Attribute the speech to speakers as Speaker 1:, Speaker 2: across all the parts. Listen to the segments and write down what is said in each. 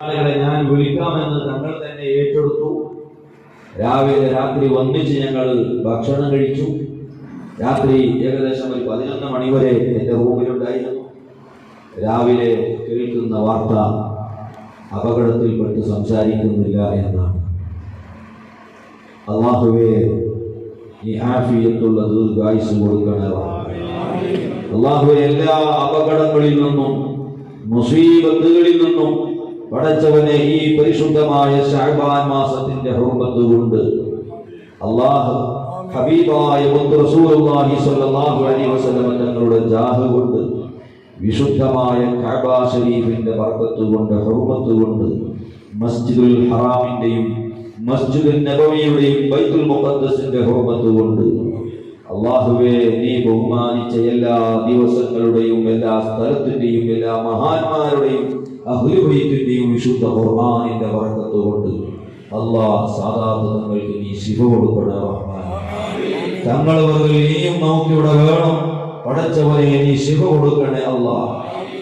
Speaker 1: ആളുകളെ ഞാൻ വിളിക്കാമെന്ന് തങ്ങൾ തന്നെ ഏറ്റെടുത്തു. രാവിലെ രാത്രി ഒന്നിച്ച് ഞങ്ങൾ ഭക്ഷണം കഴിച്ചു. രാത്രി ഏകദേശം ഒരു പതിനൊന്ന് മണി വരെ എന്റെ റൂമിലുണ്ടായിരുന്നു. രാവിലെ കേൾക്കുന്ന വാർത്ത അപകടത്തിൽപ്പെട്ട് സംസാരിക്കുന്നില്ല എന്നാണ്. അള്ളാഹുവേ ഈ ആഫിയത്തുള്ള ദീർഘായുസ് കൊടുക്കണേ അള്ളാഹുവെ എല്ലാ അപകടങ്ങളിൽ നിന്നും മുസീബത്തുകളിൽ നിന്നും പടച്ചവനെ ഈ പരിശുദ്ധമായ ഷാബാൻ മാസത്തിന്റെ ഹുർമത്ത് കൊണ്ട് അള്ളാഹു ഹബീബായ റസൂലുള്ളാഹി സ്വല്ലല്ലാഹു അലൈഹി വസല്ലം തങ്ങളുടെ ജാഹ് കൊണ്ട് വിശുദ്ധമായ കഅബ ഷരീഫിന്റെ ബർക്കത്ത് കൊണ്ട് മസ്ജിദുൽ ഹറാമിന്റെയും മസ്ജിദുൽ നബവിയുടെയും ബൈത്തുൽ മുഖദ്ദസിന്റെ ഹുർമത്ത് കൊണ്ട് അള്ളാഹുവെ നീ ബഹുമാനിച്ച എല്ലാ ദിവസങ്ങളുടെയും എല്ലാ സ്ഥലത്തിന്റെയും എല്ലാ മഹാന്മാരുടെയും അഹുലുബൈത്തിന്റെയും വിശുദ്ധ ഖുർആാനിന്റെ വർക്കത്തുകൊണ്ട് അള്ളാഹ് സാധാരണ തങ്ങൾക്ക് നീ ശിവ കൊടുക്കണ റഹ്മാൻ. തങ്ങൾ വർഗൽ ഇനിയും നമുക്കിവിടെ വേണം പടച്ചവനെ നീ ശിവ കൊടുക്കണേ അള്ളാഹ്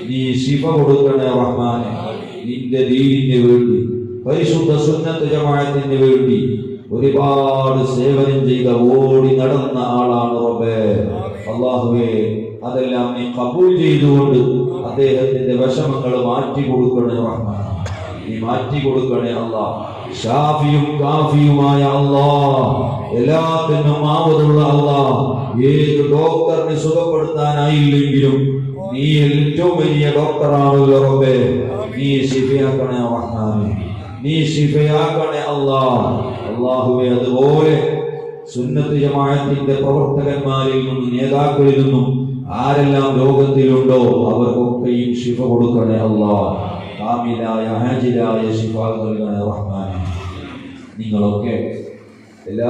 Speaker 1: നീ ശിവ കൊടുക്കണേ റഹ്മാനെ നിന്റെ ദീനിന് വേണ്ടി പരിശുദ്ധ സുന്നത്ത് ജമാഅത്തിന് വേണ്ടി ഒരുപാട് സേവനം ചെയ്ത ഓടി നടന്ന ആളാണ് റബ്ബേ. അള്ളാഹുവേ അതെല്ലാം നീ കബൂൽ ചെയ്തുകൊണ്ട് അദ്ദേഹത്തിന്റെ വിഷമങ്ങൾ മാറ്റി കൊടുക്കണേ റഹ്മാൻ. നീ മാറ്റി കൊടുക്കണേ അള്ളാ ഷാഫിയും കാഫിയുമായ അല്ലാ എല്ലാത്തിനും ആവതുള്ള അല്ലാ ഏത് ഡോക്ടറിനെ സുഖപ്പെടുത്താനായില്ലെങ്കിലും നീ ഏറ്റവും വലിയ ഡോക്ടറാണല്ലോ റബ്ബേ. നീ ശിഫയാക്കണേ റഹ്മാനെ. നീ ശിഫയാക്കണേ അള്ളാ അള്ളാഹുവെ അതുപോലെ സുന്നത്ത് ജമാഅത്തിന്റെ പ്രവർത്തകന്മാരിൽ നിന്നും നേതാക്കളിൽ നിന്നും ആരെല്ലാം ലോകത്തിലുണ്ടോ അവർക്കൊക്കെയും ശിഫ കൊടുക്കണേ അല്ലാ കാമിലായ ഹാജിലായ ശിഫ നൽകണേ റഹ്മാൻ നിങ്ങളൊക്കെ എല്ലാ